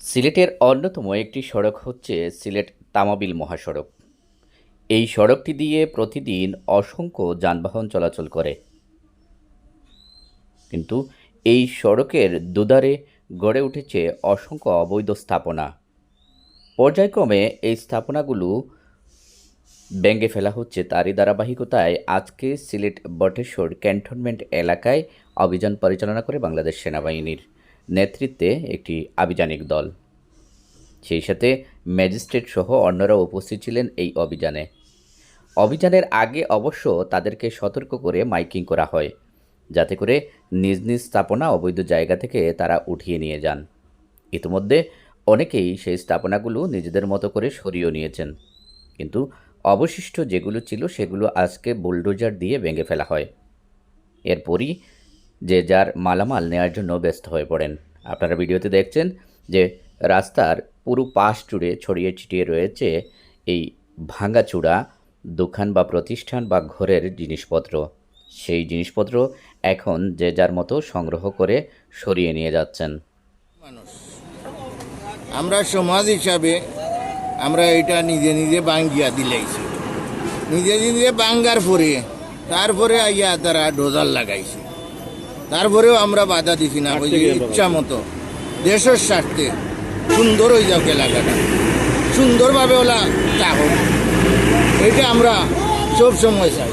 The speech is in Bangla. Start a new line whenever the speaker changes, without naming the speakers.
সিলেটের অন্যতম একটি সড়ক হচ্ছে সিলেট তামাবিল মহাসড়ক। এই সড়কটি দিয়ে প্রতিদিন অসংখ্য যানবাহন চলাচল করে। কিন্তু এই সড়কের দুধারে গড়ে উঠেছে অসংখ্য অবৈধ স্থাপনা। পর্যায়ক্রমে এই স্থাপনাগুলো ব্যঙ্গে ফেলা হচ্ছে তারই ধারাবাহিকতায় আজকে সিলেট বটেশ্বর ক্যান্টনমেন্ট এলাকায় অভিযান পরিচালনা করে বাংলাদেশ সেনাবাহিনীর। নেতৃত্বে একটি আভিযানিক দল। সেই সাথে ম্যাজিস্ট্রেট সহ অন্যরা উপস্থিত ছিলেন এই অভিযানে। অভিযানের আগে অবশ্য তাদেরকে সতর্ক করে মাইকিং করা হয়, যাতে করে নিজ নিজ স্থাপনা অবৈধ জায়গা থেকে তারা উঠিয়ে নিয়ে যান। ইতিমধ্যে অনেকেই সেই স্থাপনাগুলো নিজেদের মতো করে সরিয়ে নিয়েছেন। কিন্তু অবশিষ্ট যেগুলো ছিল সেগুলো আজকে বুলডোজার দিয়ে ভেঙে ফেলা হয়। এরপরই যে যার মালামাল নেওয়ার জন্য ব্যস্ত হয়ে পড়েন। আপনারা ভিডিওতে দেখছেন যে রাস্তার পুরো পাশ জুড়ে ছড়িয়ে ছিটিয়ে রয়েছে এই ভাঙাচূড়া দোকান বা প্রতিষ্ঠান বা ঘরের জিনিসপত্র। সেই জিনিসপত্র এখন যে যার মতো সংগ্রহ করে সরিয়ে নিয়ে যাচ্ছেন।
আমরা সমাজ হিসাবে আমরা এটা নিজে নিজে বাঙ্গিয়া দিলাইছি। নিজে নিজে বাঙ্গার পরে তারপরে আইয়া তারা ডোজার লাগাইছে। তারপরেও আমরা বাধা দিছি না ওই যে ইচ্ছা মতো। দেশের স্বার্থে সুন্দর হয়ে যাও এলাকাটা সুন্দরভাবে ওলা তা হোক। এটা আমরা সব সময় চাই।